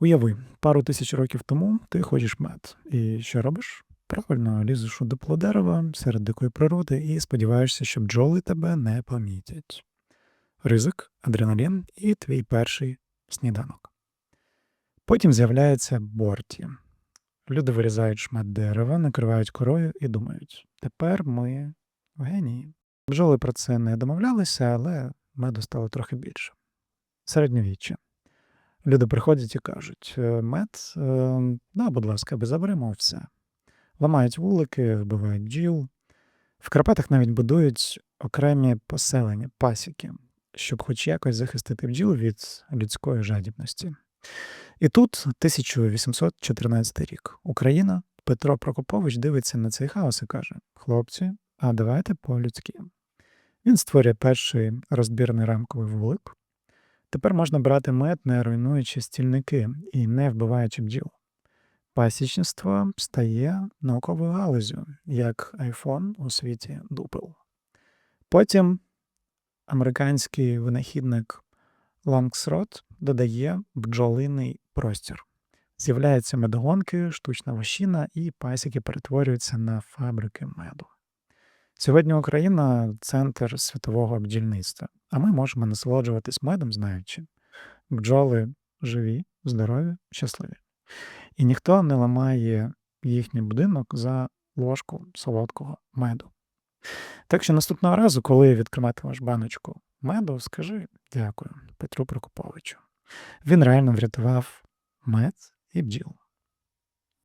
Уяви, пару тисяч років тому ти хочеш мед. І що робиш? Правильно, лізеш у дупло дерева серед дикої природи і сподіваєшся, що бджоли тебе не помітять. Ризик, адреналін і твій перший сніданок. Потім з'являється Борті. Люди вирізають шмат дерева, накривають корою і думають: тепер ми в генії. Бджоли про це не домовлялися, але меду стало трохи більше. Середньовіччя. Люди приходять і кажуть: «Е, мед, е, да, будь ласка, аби заберемо все. Ламають вулики, вбивають бджіл. В Карпатах навіть будують окремі поселення, пасіки, щоб хоч якось захистити бджіл від людської жадібності. І тут 1814 рік. Україна, Петро Прокопович дивиться на цей хаос і каже: Хлопці, а давайте по-людськи. Він створює перший розбірний рамковий вулик. Тепер можна брати мед, не руйнуючи стільники і не вбиваючи бджіл. Пасічництво стає науковою галузю, як iPhone у світі дупел. Потім американський винахідник Лангсрот додає бджолиний простір. З'являються медогонки, штучна вощина, і пасіки перетворюються на фабрики меду. Сьогодні Україна центр світового бджільництва, а ми можемо насолоджуватись медом, знаючи, бджоли живі, здорові, щасливі. І ніхто не ламає їхній будинок за ложку солодкого меду. Так що наступного разу, коли відкриватимеш баночку меду, скажи дякую Петру Прокоповичу. Він реально врятував мед і бджіл.